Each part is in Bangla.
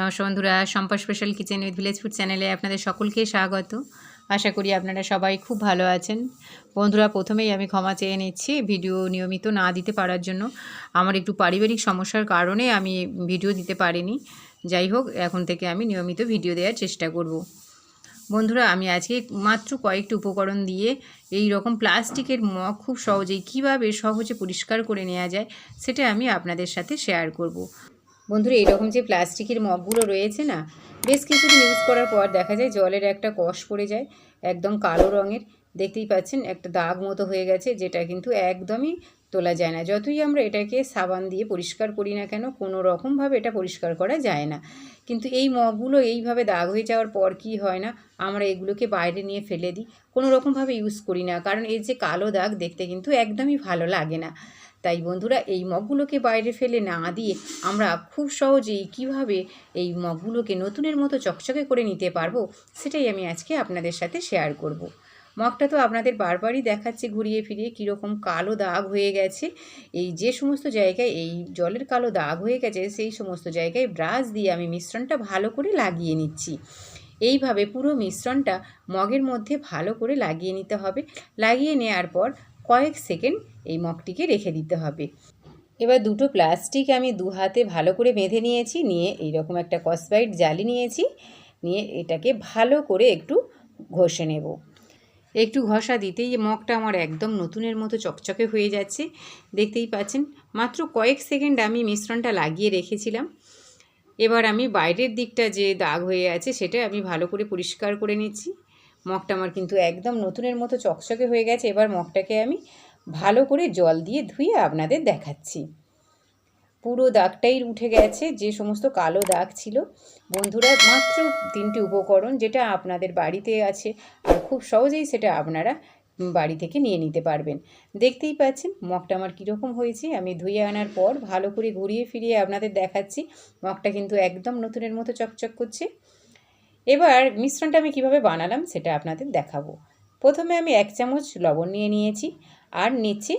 নমস্কার বন্ধুরা special kitchen with village food চ্যানেলে আপনাদের সকলকে স্বাগত। আশা করি আপনারা সবাই খুব ভালো আছেন। বন্ধুরা, প্রথমেই আমি ক্ষমা চেয়ে নিচ্ছি ভিডিও নিয়মিত না দিতে পারার জন্য। আমার একটু পারিবারিক সমস্যার কারণে আমি ভিডিও দিতে পারিনি। যাই হোক, এখন থেকে আমি নিয়মিত ভিডিও দেওয়ার চেষ্টা করব। বন্ধুরা, আমি আজকে মাত্র কয়েকটি উপকরণ দিয়ে এই রকম প্লাস্টিকের মগ খুব সহজেই কীভাবে সহজে পরিষ্কার করে নেওয়া যায়, সেটা আমি আপনাদের সাথে শেয়ার করব। বন্ধুরা, এইরকম যে প্লাস্টিকের মগগুলো রয়েছে না, বেশ কিছুদিন ইউজ করার পর দেখা যায় জলের একটা কষ পড়ে যায়, একদম কালো রঙের। দেখতেই পাচ্ছেন, একটা দাগ মতো হয়ে গেছে, যেটা কিন্তু একদমই তোলা যায় না। যতই আমরা এটাকে সাবান দিয়ে পরিষ্কার করি না কেন, কোনো রকমভাবে এটা পরিষ্কার করা যায় না। কিন্তু এই মগগুলো এইভাবে দাগ হয়ে যাওয়ার পর কি হয় না, আমরা এগুলোকে বাইরে নিয়ে ফেলে দিই। কোনো রকমভাবে ইউজ করি না, কারণ এই যে কালো দাগ দেখতে কিন্তু একদমই ভালো লাগে না। তাই বন্ধুরা, এই মগগুলোকে বাইরে ফেলে না দিয়ে আমরা খুব সহজেই কীভাবে এই মগগুলোকে নতুনের মতো চকচকে করে নিতে পারব, সেটাই আমি আজকে আপনাদের সাথে শেয়ার করব। মগটা তো আপনাদের বারবারই দেখাচ্ছে ঘুরিয়ে ফিরিয়ে কীরকম কালো দাগ হয়ে গেছে। এই যে সমস্ত জায়গায়, এই জলের কালো দাগ হয়ে গেছে, সেই সমস্ত জায়গায় ব্রাশ দিয়ে আমি মিশ্রণটা ভালো করে লাগিয়ে নিচ্ছি। এইভাবে পুরো মিশ্রণটা মগের মধ্যে ভালো করে লাগিয়ে নিতে হবে। লাগিয়ে নেওয়ার পর কয়েক সেকেন্ড এই মগটিকে রেখে দিতে হবে। এবার দুটো প্লাস্টিক আমি দু হাতে ভালো করে বেঁধে নিয়েছি, নিয়ে এইরকম একটা কসবাইট জালি নিয়েছি, নিয়ে এটাকে ভালো করে একটু ঘষে নেব। একটু ঘষা দিতেই মগটা আমার একদম নতুনের মতো চকচকে হয়ে যাচ্ছে। দেখতেই পাচ্ছেন, মাত্র কয়েক সেকেন্ড আমি মিশ্রণটা লাগিয়ে রেখেছিলাম। এবার আমি বাইরের দিকটা যে দাগ হয়ে আছে সেটা আমি ভালো করে পরিষ্কার করে নিচ্ছি। মগটা আমার কিন্তু একদম নতুনের মতো চকচকে হয়ে গেছে। এবার মগটাকে আমি ভালো করে জল দিয়ে ধুয়ে আপনাদের দেখাচ্ছি। পুরো দাগটাই উঠে গেছে, যে সমস্ত কালো দাগ ছিল। বন্ধুরা, মাত্র তিনটি উপকরণ যেটা আপনাদের বাড়িতে আছে আর খুব সহজেই সেটা আপনারা বাড়ি থেকে নিয়ে নিতে পারবেন। দেখতেই পাচ্ছেন মগটা আমার কীরকম হয়েছে। আমি ধুয়ে আনার পর ভালো করে ঘুরিয়ে ফিরিয়ে আপনাদের দেখাচ্ছি। মগটা কিন্তু একদম নতুনের মতো চকচক করছে। এবার মিশ্রণটা আমি কীভাবে বানালাম সেটা আপনাদের দেখাবো। প্রথমে আমি এক চামচ লবণ নিয়ে নিয়েছি আর নিচ্ছি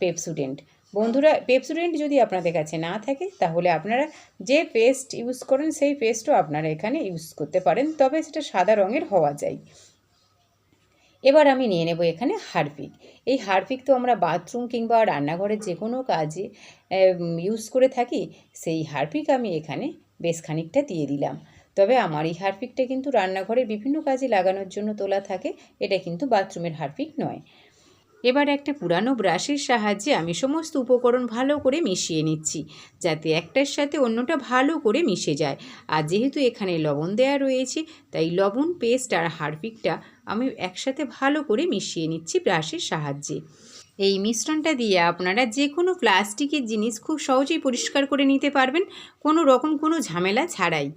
পেপসুডেন্ট। বন্ধুরা, পেপসুডেন্ট যদি আপনাদের কাছে না থাকে, তাহলে আপনারা যে পেস্ট ইউজ করেন, সেই পেস্টও আপনারা এখানে ইউজ করতে পারেন, তবে সেটা সাদা রঙের হওয়া যায়। এবার আমি নিয়ে নেব এখানে হারপিক। এই হারপিক তো আমরা বাথরুম কিংবা রান্নাঘরের যে কোনো কাজে ইউজ করে থাকি, সেই হারপিক আমি এখানে বেশ খানিকটা দিয়ে দিলাম। তবে আমার এই হারপিকটা কিন্তু রান্নাঘরের বিভিন্ন কাজে লাগানোর জন্য তোলা থাকে, এটা কিন্তু বাথরুমের হারপিক নয়। এবার একটা পুরানো ব্রাশের সাহায্যে আমি সমস্ত উপকরণ ভালো করে মিশিয়ে নিচ্ছি, যাতে একটার সাথে অন্যটা ভালো করে মিশে যায়। আর যেহেতু এখানে লবণ দেয়া রয়েছে, তাই লবণ, পেস্ট আর হারপিকটা আমি একসাথে ভালো করে মিশিয়ে নিচ্ছি ব্রাশের সাহায্যে। এই মিশ্রণটা দিয়ে আপনারা যে কোনো প্লাস্টিকের জিনিস খুব সহজেই পরিষ্কার করে নিতে পারবেন, কোনো রকম কোনো ঝামেলা ছাড়াই।